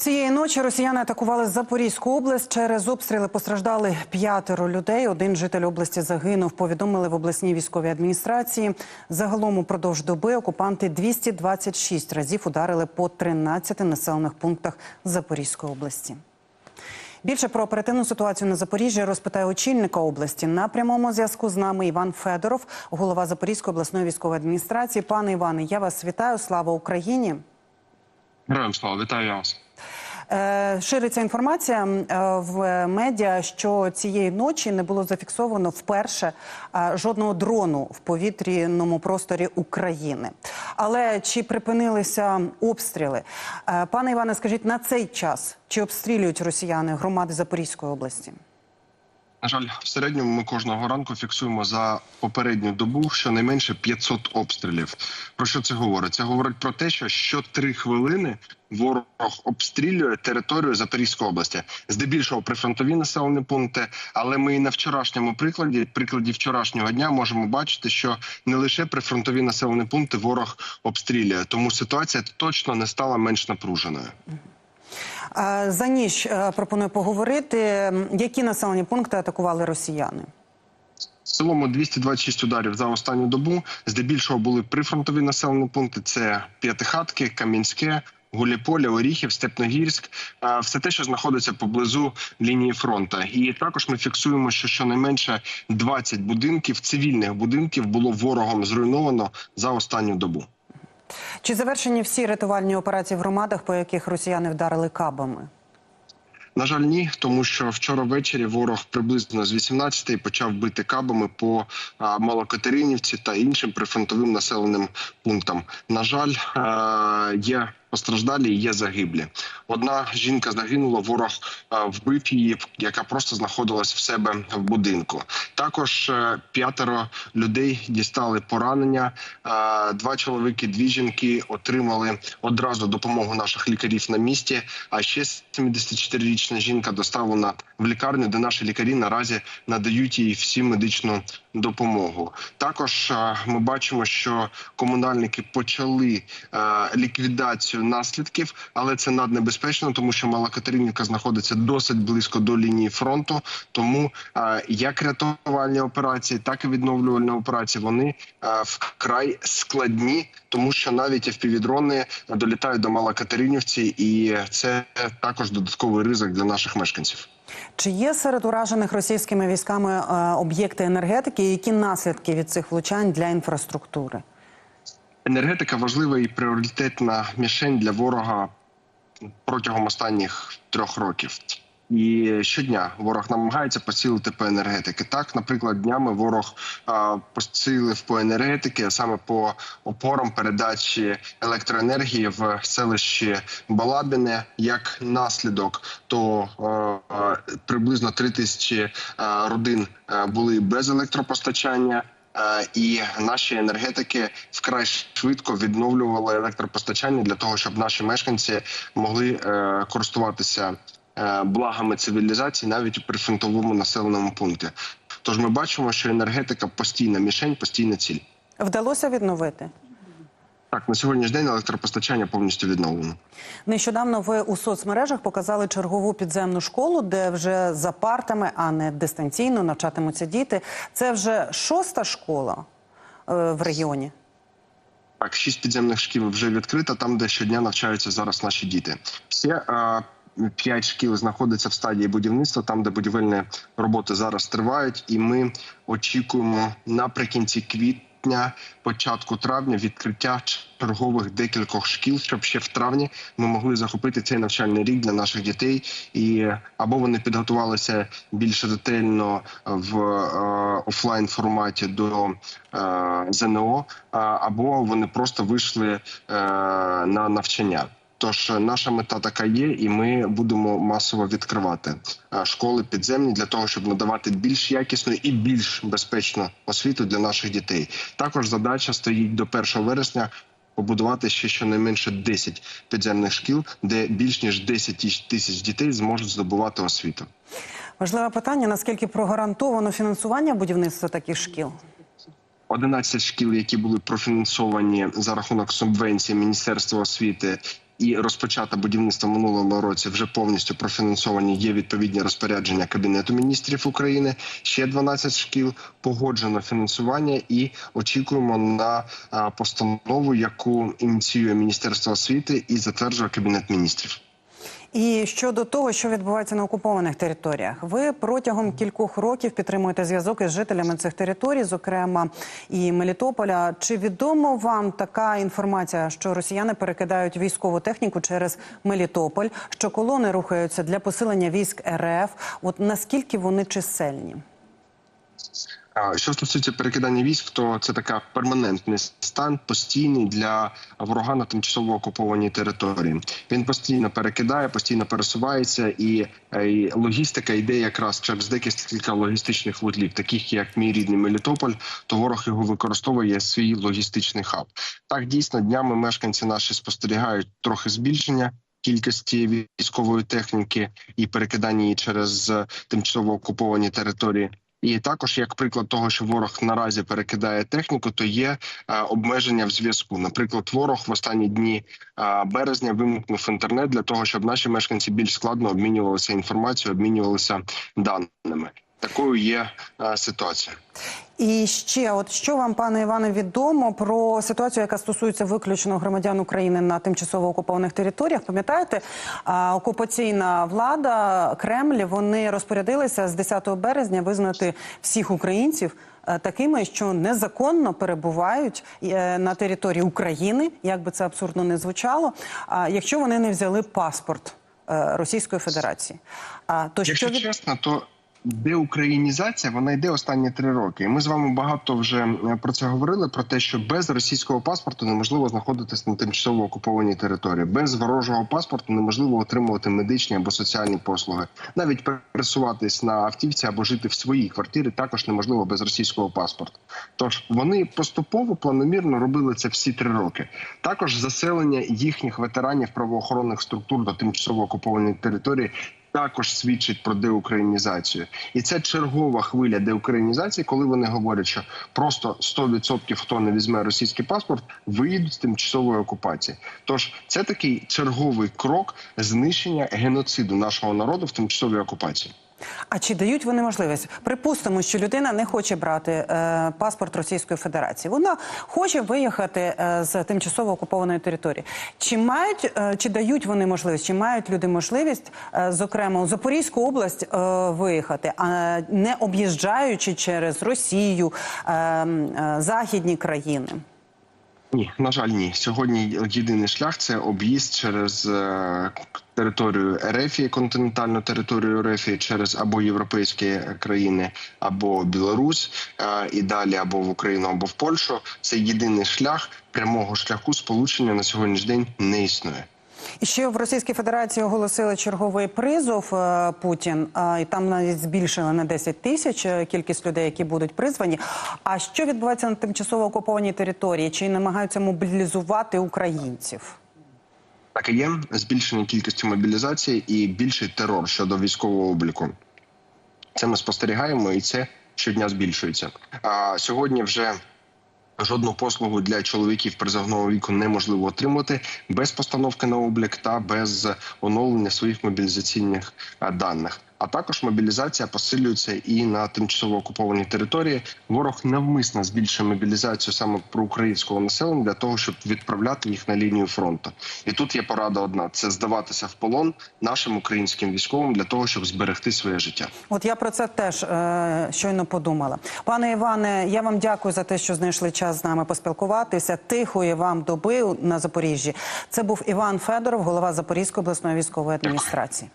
Цієї ночі росіяни атакували Запорізьку область. Через обстріли постраждали п'ятеро людей. Один житель області загинув. Повідомили в обласній військовій адміністрації. Загалом упродовж доби окупанти 226 разів ударили по 13 населених пунктах Запорізької області. Більше про оперативну ситуацію на Запоріжжі розпитає очільника області. На прямому зв'язку з нами Іван Федоров, голова Запорізької обласної військової адміністрації. Пане Іване, я вас вітаю. Слава Україні. Героям слава, вітаю вас. Е, Шириться інформація е, в медіа, що цієї ночі не було зафіксовано вперше е, жодного дрону в повітряному просторі України. Але чи припинилися обстріли? Пане Іване, скажіть на цей час чи обстрілюють росіяни громади Запорізької області? На жаль, в середньому ми кожного ранку фіксуємо за попередню добу щонайменше 500 обстрілів. Про що це говорить? Це говорить про те, що щотри хвилини ворог обстрілює територію Запорізької області, здебільшого прифронтові населені пункти. Але ми і на вчорашньому прикладі, прикладі вчорашнього дня, можемо бачити, що не лише прифронтові населені пункти ворог обстрілює, тому ситуація точно не стала менш напруженою. За ніч е, пропоную поговорити, які населені пункти атакували росіяни. В цілому 226 ударів за останню добу. Здебільшого були прифронтові населені пункти: це П'ятихатки, Кам'янське. Гуляполя, Оріхів, Степногірськ, все те, що знаходиться поблизу лінії фронту. І також ми фіксуємо, що щонайменше 20 будинків, цивільних будинків, було ворогом зруйновано за останню добу. Чи завершені всі рятувальні операції в громадах, по яких росіяни вдарили кабами? На жаль, ні, тому що вчора ввечері ворог приблизно з 18-ї почав бити кабами по Малокатеринівці та іншим прифронтовим населеним пунктам. На жаль, є постраждалі, є загиблі. Одна жінка загинула, ворог а, вбив її, яка просто знаходилась в себе в будинку. Також е, п'ятеро людей дістали поранення. Два чоловіки, дві жінки отримали одразу допомогу наших лікарів на місці. А ще 74-річна жінка доставлена в лікарню, де наші лікарі наразі надають їй всі медичну допомогу. Також е, ми бачимо, що комунальники почали е, ліквідацію наслідків, але це наднебезпечно, тому що Мала Катеринівка знаходиться досить близько до лінії фронту. Тому як рятувальні операції, так і відновлювальні операції вони вкрай складні, тому що навіть FPV-дрони долітають до Мала Катеринівці, і це також додатковий ризик для наших мешканців. Чи є серед уражених російськими військами е, об'єкти енергетики? і Які наслідки від цих влучань для інфраструктури? Енергетика важлива і пріоритетна мішень для ворога протягом останніх трьох років. І щодня ворог намагається поцілити по енергетики. Так, наприклад, днями ворог а, поцілив по енергетики, а саме по опорам передачі електроенергії в селищі Балабіне. Як наслідок, то а, приблизно три тисячі а, родин були без електропостачання. Е, І наші енергетики вкрай швидко відновлювали електропостачання для того, щоб наші мешканці могли е, користуватися е, благами цивілізації навіть у прифронтовому населеному пункті. Тож ми бачимо, що енергетика постійна мішень, постійна ціль. Вдалося відновити? Так, на сьогоднішній день електропостачання повністю відновлено. Нещодавно ви у соцмережах показали чергову підземну школу, де вже за партами, а не дистанційно навчатимуться діти. Це вже шоста школа е, в регіоні. Так, шість підземних шкіл вже відкрито, там, де щодня навчаються зараз наші діти. Всі е, п'ять шкіл знаходяться в стадії будівництва, там, де будівельні роботи зараз тривають, і ми очікуємо наприкінці квітня, початку травня, відкриття чергових декількох шкіл, щоб ще в травні ми могли захопити цей навчальний рік для наших дітей, і або вони підготувалися більш ретельно в е, офлайн форматі до е, ЗНО, або вони просто вийшли е, на навчання. Тож е, наша мета така є, і ми будемо масово відкривати е, школи підземні для того, щоб надавати більш якісну і більш безпечну освіту для наших дітей. Також задача стоїть до 1 вересня. Побудувати ще щонайменше 10 підземних шкіл, де більш ніж 10 тисяч дітей зможуть здобувати освіту. Важливе питання: наскільки прогарантовано фінансування будівництва таких шкіл? 11 шкіл, які були профінансовані за рахунок субвенції Міністерства освіти і розпочато будівництво в минулому році вже повністю профінансовані. Є відповідні розпорядження Кабінету міністрів України. Ще 12 шкіл погоджено фінансування, і очікуємо на постанову, яку ініціює Міністерство освіти і затверджує Кабінет міністрів. І щодо того, що відбувається на окупованих територіях, ви протягом кількох років підтримуєте зв'язок із жителями цих територій, зокрема і Мелітополя. Чи відомо вам така інформація, що росіяни перекидають військову техніку через Мелітополь, що колони рухаються для посилення військ РФ? От наскільки вони чисельні? Що стосується перекидання військ, то це така перманентний стан, постійний для ворога на тимчасово окупованій території. Він постійно перекидає, постійно пересувається, і, е, і логістика йде якраз через декілька логістичних вузлів, таких як мій рідний Мелітополь. То ворог його використовує свій логістичний хаб. Так дійсно днями мешканці наші спостерігають трохи збільшення. Кількості військової техніки і перекидання її через е, тимчасово окуповані території. І також, як приклад того, що ворог наразі перекидає техніку, то є е, обмеження в зв'язку. Наприклад, ворог в останні дні е, березня вимкнув інтернет для того, щоб наші мешканці більш складно обмінювалися інформацією, обмінювалися даними. Такою є е, ситуація. І ще, от що вам, пане Іване, відомо про ситуацію, яка стосується виключно громадян України на тимчасово окупованих територіях? Пам'ятаєте, окупаційна влада Кремль вони розпорядилися з 10 березня визнати всіх українців. е, Такими, що незаконно перебувають е, на території України, як би це абсурдно не звучало, якщо вони не взяли паспорт е, Російської Федерації, а то Якщо що від... чесно, то деукраїнізація вона йде останні три роки. І ми з вами багато вже про це говорили: про те, що без російського паспорту неможливо знаходитись на тимчасово окупованій території, без ворожого паспорту неможливо отримувати медичні або соціальні послуги. Навіть пересуватись на автівці або жити в своїй квартирі також неможливо без російського паспорту. Тож вони поступово планомірно робили це всі три роки. Також заселення їхніх ветеранів правоохоронних структур до тимчасово окупованої території також свідчить про деукраїнізацію, і це чергова хвиля деукраїнізації, коли вони говорять, що просто 100% хто не візьме російський паспорт, виїдуть з тимчасової окупації. Тож це такий черговий крок знищення геноциду нашого народу в тимчасовій окупації. А чи дають вони можливість? Припустимо, що людина не хоче брати е, паспорт Російської Федерації. Вона хоче виїхати е, з тимчасово окупованої території. Чи мають е, чи дають вони можливість? Чи мають люди можливість, е, зокрема у Запорізьку область, е, виїхати, а не об'їжджаючи через Росію, е, е, західні країни? Ні, на жаль, ні. Сьогодні єдиний шлях це об'їзд через е, територію Ерефії, континентальну територію Ерефії, через або європейські країни, або Білорусь, е, і далі або в Україну, або в Польщу. Це єдиний шлях прямого шляху сполучення на сьогоднішній день не існує. І ще в Російській Федерації оголосили черговий призов е, Путін, і там навіть збільшили на 10 тисяч е, кількість людей, які будуть призвані. А що відбувається на тимчасово окупованій території? Чи намагаються мобілізувати українців? Так і є збільшення кількості мобілізації і більший терор щодо військового обліку. Це ми спостерігаємо, і це щодня збільшується. А сьогодні вже жодну послугу для чоловіків призовного віку неможливо отримати без постановки на облік та без оновлення своїх мобілізаційних даних. А також мобілізація посилюється і на тимчасово окупованій території. Ворог навмисно збільшує мобілізацію саме про українського населення для того, щоб відправляти їх на лінію фронту. І тут є порада одна: це здаватися в полон нашим українським військовим для того, щоб зберегти своє життя. От я про це теж е, щойно подумала. Пане Іване, я вам дякую за те, що знайшли час з нами поспілкуватися. Тихої вам доби на Запоріжжі. Це був Іван Федоров, голова Запорізької обласної військової адміністрації.